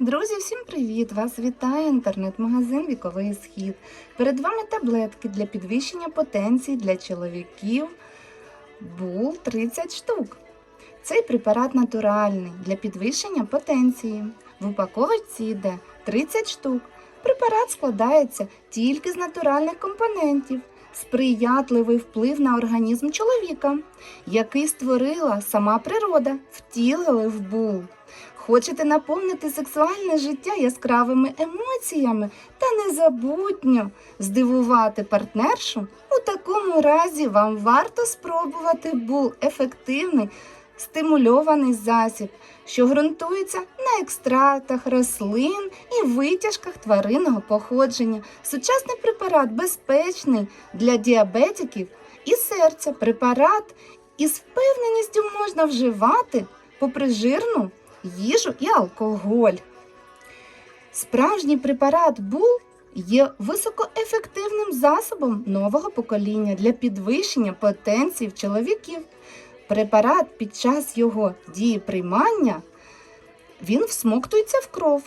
Друзі, всім привіт! Вас вітає інтернет-магазин Віковий Схід. Перед вами таблетки для підвищення потенції для чоловіків. Бул 30 штук. Цей препарат натуральний для підвищення потенції. В упаковці йде 30 штук. Препарат складається тільки з натуральних компонентів. Сприятливий вплив на організм чоловіка, який створила сама природа, втілили в бул. Хочете наповнити сексуальне життя яскравими емоціями та незабутньо здивувати партнершу? У такому разі вам варто спробувати бул ефективний стимульований засіб, що ґрунтується на екстрактах рослин і витяжках тваринного походження. Сучасний препарат безпечний для діабетиків і серця. Препарат із впевненістю можна вживати попри жирну їжу і алкоголь. Справжній препарат БУЛ є високоефективним засобом нового покоління для підвищення потенції чоловіків. Препарат під час його дії приймання він всмоктується в кров,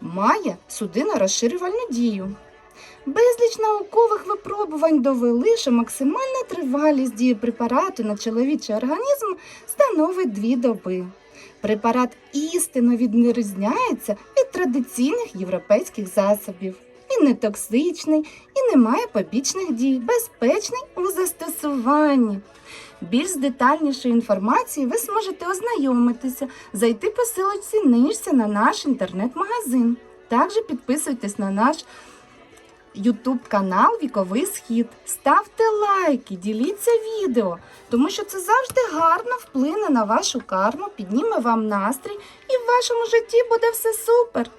має судино-розширювальну дію. Безліч наукових випробувань довели, що максимальна тривалість дії препарату на чоловічий організм становить дві доби. Препарат істинно відрізняється від традиційних європейських засобів. Він не токсичний і не має побічних дій, безпечний у застосуванні. Більш з детальнішою інформацією ви зможете ознайомитися, зайти по нижче на наш інтернет-магазин. Також підписуйтесь на наш YouTube канал Віковий Схід. Ставте лайки, діліться відео, тому що це завжди гарно вплине на вашу карму, підніме вам настрій і в вашому житті буде все супер.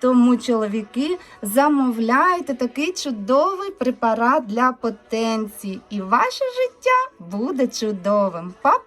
Тому, чоловіки, замовляйте такий чудовий препарат для потенції, і ваше життя буде чудовим. Па-па!